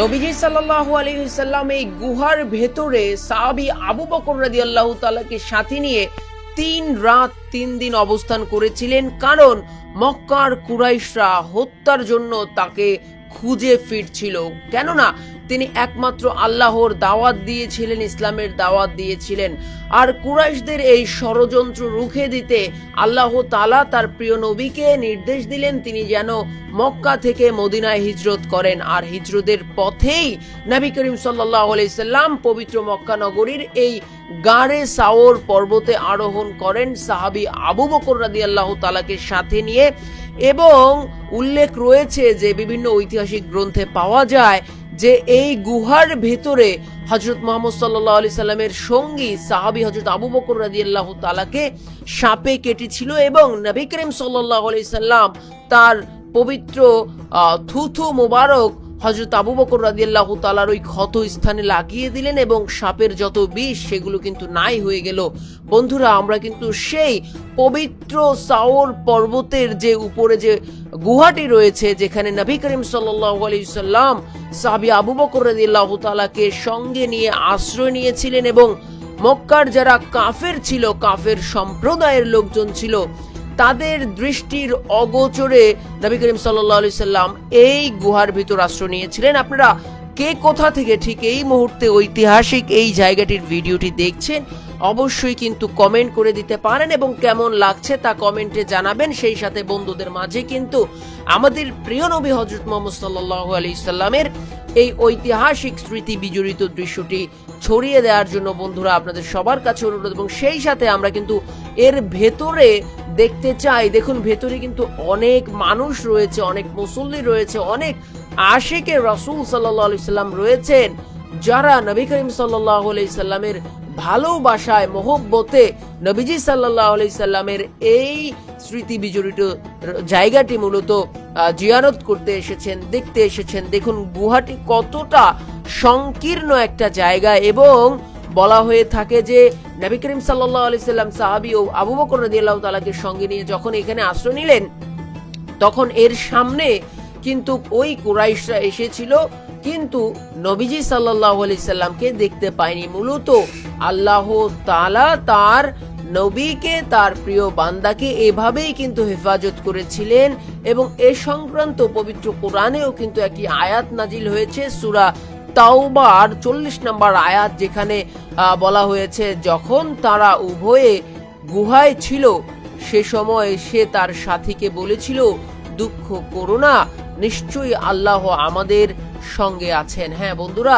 নবীজি সাল্লাল্লাহু আলাইহি সাল্লাম এই গুহার ভেতরে সাহাবী আবু বকর রাদিয়াল্লাহু তালাকে সাথে নিয়ে তিন রাত তিন দিন অবস্থান করেছিলেন। কারণ মক্কার কুরাইশরা হত্যার জন্য তাকে খুঁজে ফিরছিল। কেননা তিনি একমাত্র আল্লাহর দাওয়াত দিয়েছিলেন, ইসলামের দাওয়াত দিয়েছিলেন। আর কুরাইশদের এই ষড়যন্ত্র রুখে দিতে আল্লাহ তালা তার প্রিয় নবীকে নির্দেশ দিলেন, তিনি যেন মক্কা থেকে মদিনায় হিজরত করেন। আর হিজরতের পথেই নবী করিম সাল্লাম পবিত্র মক্কা নগরীর এই গাড়ে সাওর পর্বতে আরোহণ করেন সাহাবী আবু বকর রাদি আল্লাহ তালাকে সাথে নিয়ে। এবং উল্লেখ রয়েছে যে বিভিন্ন ঐতিহাসিক গ্রন্থে পাওয়া যায় যে এই গুহার ভেতরে হজরত মোহাম্মদ সাল্লাহ আলি সাল্লামের সঙ্গী সাহাবি হজরত আবু বকর রাজি আল্লাহ তালাকে সাপে কেটেছিল এবং নবী করিম সাল্লাহ আলি সাল্লাম তার পবিত্র থুথু মোবারক হজরত আবু বকর রাদিয়াল্লাহ তালার ওই ক্ষত স্থানে লাগিয়ে দিলেন এবং সাপের যত বিষ, সেগুলো কিন্তু নাই হয়ে গেল। বন্ধুরা, আমরা কিন্তু সেই পবিত্র সাওর পর্বতের যে উপরে যে গুহাটি রয়েছে, যেখানে নবী করিম সাল্লাম সাহাবি আবু বকর রাদিয়াল্লাহ তালাকে সঙ্গে নিয়ে আশ্রয় নিয়েছিলেন এবং মক্কার যারা কাফের ছিল, কাফের সম্প্রদায়ের লোকজন ছিল তাদের দৃষ্টির অগোচরে নবী করিম সাল্লাহ সাল্লাম এই গুহার ভিতর আশ্রয় নিয়েছিলেন। আপনারা কে কোথা থেকে ঠিক এই মুহূর্তে ঐতিহাসিক এই জায়গাটির ভিডিওটি দেখছেন, অবশ্যই কিন্তু কমেন্ট করে দিতে পারেন এবং কেমন লাগছে তা কমেন্টে জানাবেন। সেই সাথে বন্ধুদের মাঝে কিন্তু আমাদের প্রিয় নবী হজরত মোহাম্মদ সাল্লাহ আলি সাল্লামের এই ঐতিহাসিক স্মৃতি বিজড়িত দৃশ্যটি ছড়িয়ে দেওয়ার জন্য বন্ধুরা আপনাদের সবার কাছে অনুরোধ এবং সেই সাথে আমরা কিন্তু এর ভেতরে দেখতে চাই। দেখুন, ভেতরে কিন্তু অনেক মানুষ রয়েছে, অনেক মুসল্লি রয়েছে, অনেক আশেকে রসুল সাল্লাম রয়েছেন, যারা নবী করিম সাল্লামের ভালোবাসায়, মোহব্বতে নবীজি সাল্লাহ সাল্লামের এই স্মৃতি বিজড়িত জায়গাটি মূলত জিয়ারত করতে এসেছেন, দেখতে এসেছেন। দেখুন, গুহাটি কতটা সংকীর্ণ একটা জায়গা এবং বলা হয়ে থাকে যে নবী করিম সাল্লাহ আলি সাল্লাম সাহাবি ও আবু বকর রাদিয়াল্লাহু তাআলাকে সঙ্গে নিয়ে যখন এখানে আশ্রয় নিলেন, তখন এর সামনে কিন্তু ওই কুরাইশরা এসেছিল, কিন্তু নবীজি সাল্লাহ আলি সাল্লামকে দেখতে পায়নি। মূলত আল্লাহ তালা তার নবীকে, তার প্রিয় বান্দাকে এভাবেই কিন্তু হেফাজত করেছিলেন এবং এ সংক্রান্ত পবিত্র কোরআনেও কিন্তু একটি আয়াত নাজিল হয়েছে, সুরা তাওবার চল্লিশ নম্বর আয়াত যেখানে বলা হয়েছে, যখন তারা উভয়ে গুহায় ছিল, সে সময় সে তার সাথীকে বলেছিল, দুঃখ করো না, নিশ্চয়ই আল্লাহ আমাদের সঙ্গে আছেন। হ্যাঁ বন্ধুরা,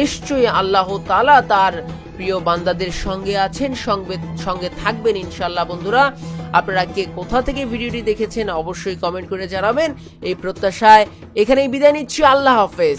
নিশ্চয়ই আল্লাহ তালা তার প্রিয় বান্দাদের সঙ্গে আছেন, সঙ্গে সঙ্গে থাকবেন ইনশাল্লাহ বন্ধুরা। আপনারা কে কোথা থেকে ভিডিওটি দেখেছেন, অবশ্যই কমেন্ট করে জানাবেন। এই প্রত্যাশায় এখানেই বিদায় নিচ্ছি। আল্লাহ হাফেজ।